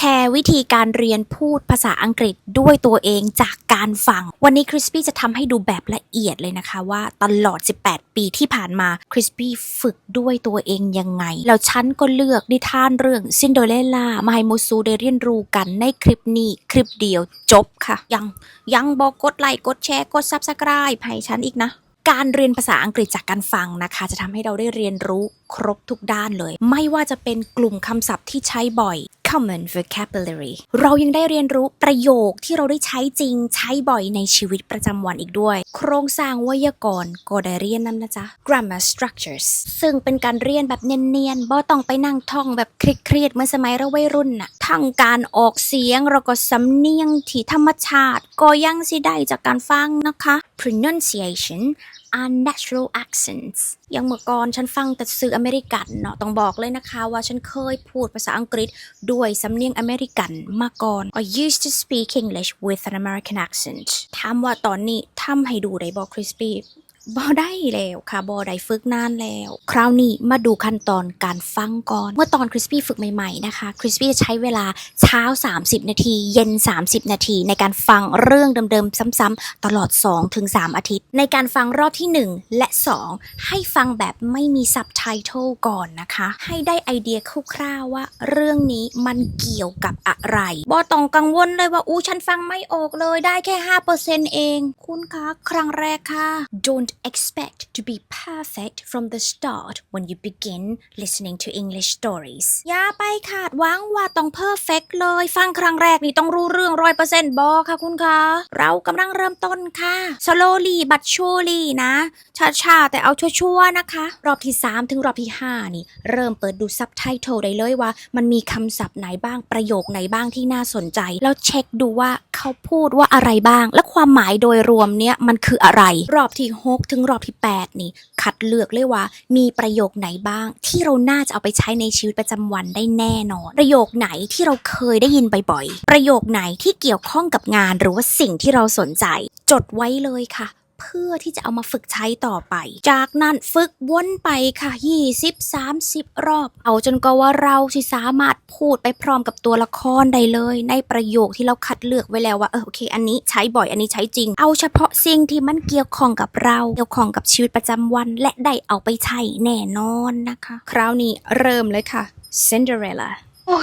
ชร์วิธีการเรียนพูดภาษาอังกฤษด้วยตัวเองจากการฟัง วันนี้คริสปี้จะทำให้ดูแบบละเอียดเลยนะคะว่าตลอด 18 ปีที่ผ่านมาคริสปี้ฝึกด้วยตัวเองยังไง แล้วฉันก็เลือกนิทานเรื่องซินเดอเรลล่ามาให้มูซูได้เรียนรู้กันในคลิปนี้คลิปเดียวจบค่ะ ยังยังบอกกดไลค์กดแชร์กด Subscribe ให้ฉันอีกนะการเรียนภาษาอังกฤษจากการฟังนะคะ จะทำให้เราได้เรียนรู้ครบทุกด้านเลย ไม่ว่าจะเป็นกลุ่มคำศัพท์ที่ใช้บ่อย common vocabulary เรายังได้เรียนรู้ประโยคที่เราได้ใช้จริงใช้บ่อยในชีวิตประจำวันอีกด้วย โครงสร้างไวยากรณ์ก็ได้เรียนนำนะจ๊ะ grammar structures ซึ่งเป็นการเรียนแบบเนียนๆบ่ต้องไปนั่งท่องแบบเครียดๆเมื่อสมัยเราวัยรุ่นน่ะ ทั้งการออกเสียงแล้วก็สำเนียงที่ธรรมชาติ ก็ยังสิได้จากการฟังนะคะ pronunciation unnatural accents อย่างเมื่อก่อนฉันฟังแต่สื่ออเมริกันเนาะต้องบอกเลยนะคะว่าฉันเคยพูดภาษาอังกฤษด้วยสำเนียงอเมริกันมาก่อน I used to speak English with an American accent ถามว่าตอนนี้ทำให้ดูได้บอกคริสปี้ บ่ได้แล้วค่ะบ่ได้ฝึกนานแล้ว คราวนี้มาดูขั้นตอนการฟังก่อน เมื่อตอนคริสปี้ฝึกใหม่ๆนะคะคริสปี้จะใช้เวลาเช้า 30 นาที เย็น 30 นาที ในการฟังเรื่องเดิมๆซ้ำๆตลอด 2-3 อาทิตย์ ในการฟังรอบที่ 1 และ 2 ให้ฟังแบบไม่มีซับไตเติลก่อนนะคะ ให้ได้ไอเดียคร่าวๆว่า เรื่องนี้มันเกี่ยวกับอะไรบ่ต้องกังวลเลยว่าอู้ฉันฟังไม่ออกเลยได้แค่5%เอง คุณคะครั้งแรกค่ะ Don't expect to be perfect from the start when you begin listening to English stories อย่าไปคาดหวังว่าต้อง perfect เลย ฟังครั้งแรกนี่ต้องรู้เรื่องร้อยเปอร์เซ็นต์บอค่ะคุณคะ เรากำลังเริ่มต้นค่ะ slowly but surely นะ ช้าๆ แต่เอาชัวร์ๆ นะคะ รอบที่ 3 ถึงรอบที่ 5 นี่ เริ่มเปิดดูซับไตเติลได้เลยว่า มันมีคำศัพท์ไหนบ้างประโยคไหนบ้างที่น่าสนใจ แล้วเช็คดูว่าเขาพูดว่าอะไรบ้าง และความหมายโดยรวมเนี่ยมันคืออะไร รอบที่ 6ถึงรอบที่ 8 นี่ คัดเลือกเลยว่า มีประโยคไหนบ้าง ที่เราน่าจะเอาไปใช้ในชีวิตประจำวันได้แน่นอน ประโยคไหนที่เราเคยได้ยินบ่อยๆ ประโยคไหนที่เกี่ยวข้องกับงานหรือว่าสิ่งที่เราสนใจ จดไว้เลยค่ะ เพื่อที่จะเอามาฝึกใช้ต่อไป จากนั้นฝึกวนไปค่ะ 20-30 รอบ เอาจนก็ว่าเราสิสามารถพูดไปพร้อมกับตัวละครได้เลย ในประโยคที่เราคัดเลือกไว้แล้วว่าเออโอเค อันนี้ใช้บ่อยอันนี้ใช้จริง เอาเฉพาะสิ่งที่มันเกี่ยวข้องกับเรา เกี่ยวข้องกับชีวิตประจำวัน และได้เอาไปใช้แน่นอนนะคะ คราวนี้เริ่มเลยค่ะ Cinderella Oh,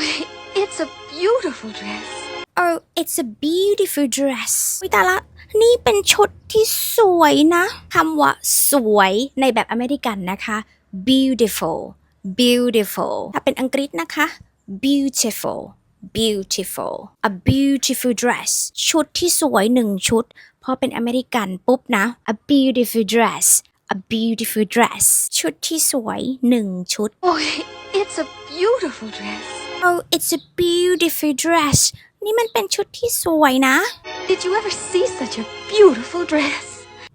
it's a beautiful dress. Oh it's a beautiful dress วิตายละ นี่เป็นชุดที่สวยนะคำว่าสวยในแบบอเมริกันนะคะ beautiful beautiful ถ้าเป็นอังกฤษนะคะ beautiful beautiful a beautiful dress ชุดที่สวยหนึ่งชุด พอเป็นอเมริกันปุ๊บนะ a beautiful dress a beautiful dress ชุดที่สวยหนึ่งชุด Oh, it's a beautiful dress. Oh it's a beautiful dress นี่มันเป็นชุดที่สวยนะ Did you ever see such a beautiful dress?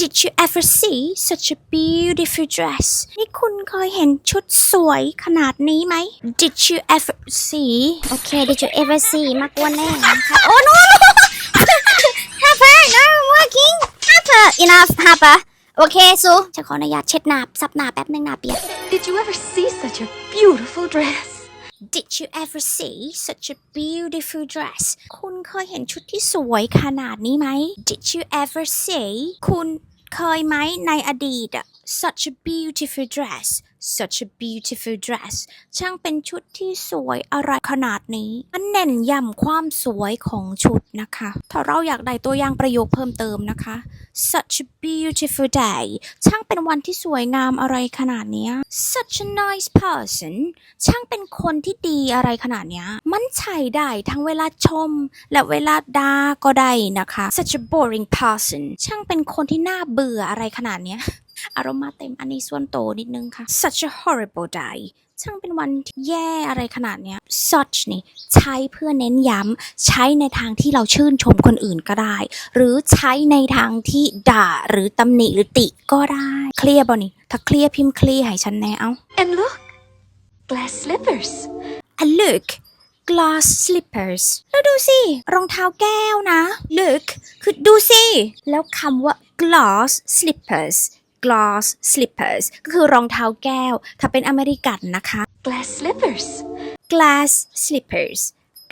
Did you ever see such a beautiful dress นี่คุณเคยเห็นชุดสวยขนาดนี้ไหม Did you ever see โอเค Did you ever see มากวนแน่นะคะโอ้ no Harper no working Harper enough Harper โอเคซูฉันขออนุญาตเช็ดหน้าซับหน้าแป๊บนึงหน้าเปียก Did you ever see such a beautiful dress? Did you ever see such a beautiful dress คุณเคยเห็นชุดที่สวยขนาดนี้ไหม Did you ever see คุณเคยไหมในอดีตอะ such a beautiful dress Such a beautiful dress ช่างเป็นชุดที่สวยอะไรขนาดนี้ มันเน้นย้ำความสวยของชุดนะคะ ถ้าเราอยากได้ตัวอย่างประโยคเพิ่มเติมนะคะ such a beautiful day ช่างเป็นวันที่สวยงามอะไรขนาดนี้ such a nice person ช่างเป็นคนที่ดีอะไรขนาดนี้ มันใช้ได้ทั้งเวลาชม และเวลาด่าก็ได้นะคะ such a boring person ช่างเป็นคนที่น่าเบื่ออะไรขนาดนี้ อารมณ์มาเต็มอันนี้ส่วนโตวนิดนึงค่ะ such a horrible day ช่างเป็นวันที่แย่อะไรขนาดเนี้ย such นี่ใช้เพื่อเน้นย้ำใช้ในทางที่เราชื่นชมคนอื่นก็ได้ หรือใช้ในทางที่ด่าหรือตำหนิหรือติก็ได้ เคลียร์บ่นี่ถ้าเคลียร์พิมพ์เคลียร์ให้ฉันแน่เอา And look, glass slippers. a look glass slippers แล้วดูสิ รองเท้าแก้วนะ look คือดูสิ แล้วคำว่า glass slippers glass slippers ก็คือรองเท้าแก้ว ถ้าเป็นอเมริกันนะคะ Glass slippers. glass slippers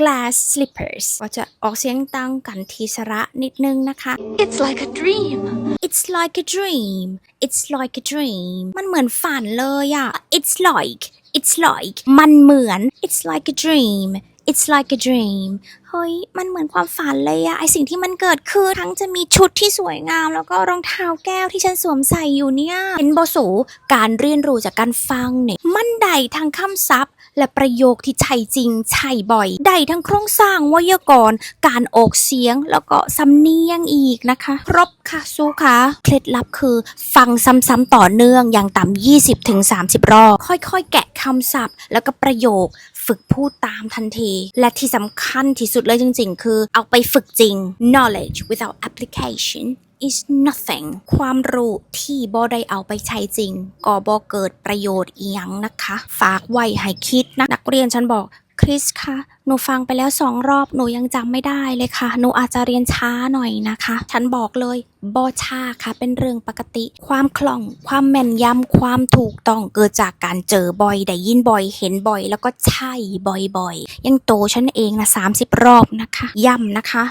glass slippers ก็จะออกเสียงต่างกันทีสระนิดนึงนะคะ It's like a dream. It's like a dream It's like a dream มันเหมือนฝันเลยอะ It's like It's like มันเหมือน It's like a dream It's like a dream เฮ้ย มันเหมือนความฝันเลยอะไอสิ่งที่มันเกิดขึ้นทั้งจะมีชุดที่สวยงาม แล้วก็รองเท้าแก้วที่ฉันสวมใส่อยู่เนี่ยเห็นบสูการเรียนรู้จากการฟังเนี่ย มันได้ทั้งคำศัพท์ และประโยคที่ใช่จริง ใช่บ่อยได้ทั้งโครงสร้างไวยากรณ์ การออกเสียง แล้วก็สำเนียงอีกนะคะ ครบค่ะสู้ค่ะ เคล็ดลับคือ ฟังซ้ำๆต่อเนื่องอย่างต่ำ20-30 รอบ ค่อยๆ แกะคำศัพท์ แล้วก็ประโยค ฝึกพูดตามทันที และที่สำคัญที่สุดเลยจริง ๆ คือเอาไปฝึกจริง knowledge without application is nothing ความรู้ที่บ่ได้เอาไปใช้จริง ก็บ่เกิดประโยชน์อีหยังนะคะ ฝากไว้ให้คิดนะนักเรียนฉันบอก คริสคะหนูฟังไปแล้วสองรอบหนูยังจำไม่ได้เลยค่ะ หนูอาจจะเรียนช้าหน่อยนะคะ ฉันบอกเลยบอช้าค่ะ เป็นเรื่องปกติ ความคล่อง ความแม่นยำความถูกต้องเกิดจากการเจอบ่อย ได้ยินบ่อย เห็นบ่อย แล้วก็ใช่บ่อยๆยังโตฉันเองนะ30 รอบนะคะ ย้ำนะคะ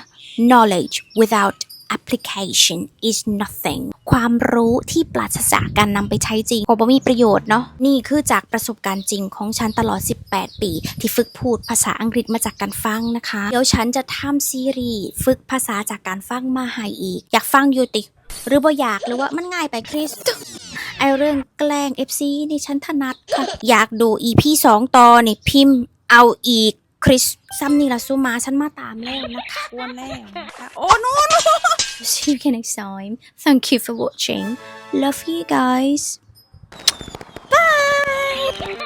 knowledge without application is nothing ความรู้ที่ปราศจากการนำไปใช้จริงก็บ่มีประโยชน์เนาะนี่คือจากประสบการณ์จริงของฉันตลอด 18 ปี ที่ฝึกพูดภาษาอังกฤษมาจากการฟังนะคะ เดี๋ยวฉันจะทำซีรีส์ฝึกภาษาจากการฟังมาให้อีก อยากฟังอยู่ติหรือบ่อยากหรือว่ามันง่ายไปคริสไอเรื่องแกล้ง FC นี่ฉันถนัดค่ะอยากดู EP 2ต่อนี่พิมพ์เอาอีก คริสซัมนี่ละซูมาฉันมาตามแล้วนะคะอ้วนแล้วนะคะโอ้ no no see you again next time thank you for watching love you guys bye